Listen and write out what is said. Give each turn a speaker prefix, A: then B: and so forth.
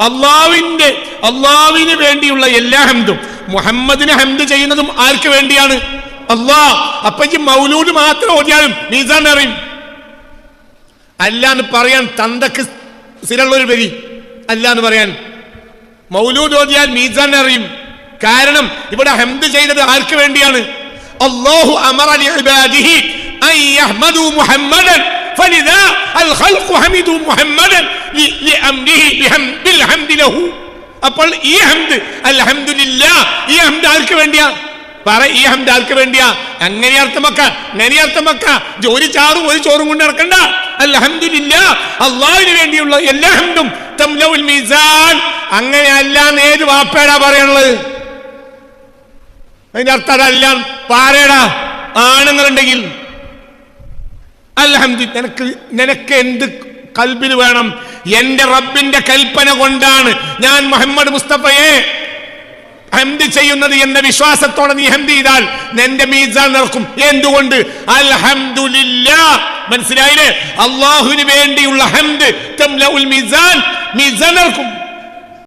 A: അള്ളാവിന്റെ അള്ളാവിന് വേണ്ടിയുള്ള എല്ലാ ഹംദും. മുഹമ്മദിനെ ഹംദ് ചെയ്യുന്നതും ആർക്ക് വേണ്ടിയാണ്? അള്ളാ അപ്പൊ ഈ മൗലൂദ് മാത്രം ഓടിയാലും മീസാൻ അറിയും. അല്ലാന്ന് പറയാൻ തന്തക്ക് സ്ഥിരമുള്ള ഒരു വരി. അല്ലാന്ന് പറയാൻ. മൗലൂദ് ഓതിയാൽ മീസാൻ അറിയും. കാരണം ഇവിടെ ഹംദ് ചെയ്തത് ആർക്ക് വേണ്ടിയാണ്? അള്ളാഹു അമർ അലി മുഹമ്മദൻ. فلذا الخلق حمدوا محمدا ل- لأمره بهم- بالحمد له അപ്പോൾ ഈ ഹംദ് അൽഹംദുലില്ലാ ഈ ഹംദ് ആർക്ക് വേണ്ടിയാ പറ ഈ ഹംദ് ആർക്ക് വേണ്ടിയാ അങ്ങനെ അർത്ഥം വെക്ക അങ്ങനെ അർത്ഥം വെക്ക ജോലി ചാറും ഒരു ചോറും കൊണ്ട് നടക്കണ്ട അൽഹംദുലില്ലാ അള്ളാഹിന് വേണ്ടിയുള്ള എല്ലാ ഹംദും തംലഉൽ മീസാൻ അങ്ങനെ അല്ല ഏത് വാപ്പേടാ പറയാനുള്ളത് അതിന്റെ അർത്ഥം അതല്ല പാരേടാ ആണുങ്ങളുണ്ടെങ്കിൽ അൽഹംദു നിനക്ക് നിനക്ക് എന്ത് കൽബിൽ വേണം? എന്റെ റബ്ബിന്റെ കൽപ്പന കൊണ്ടാണ് ഞാൻ മുഹമ്മദ് മുസ്തഫയെ ഹംദ് ചെയ്യുന്നത് എന്ന വിശ്വാസത്തോടെ നീ ഹംദ് ചെയ്താൽ നിന്റെ മീസാൻ നടക്കും. എന്തുകൊണ്ട്? അൽഹംദുലില്ലാ. മനസ്സിലായില്ലേ? അള്ളാഹുവിന് വേണ്ടിയുള്ള ഹംദ് മീസാൻ. മീസാൻ നടക്കും.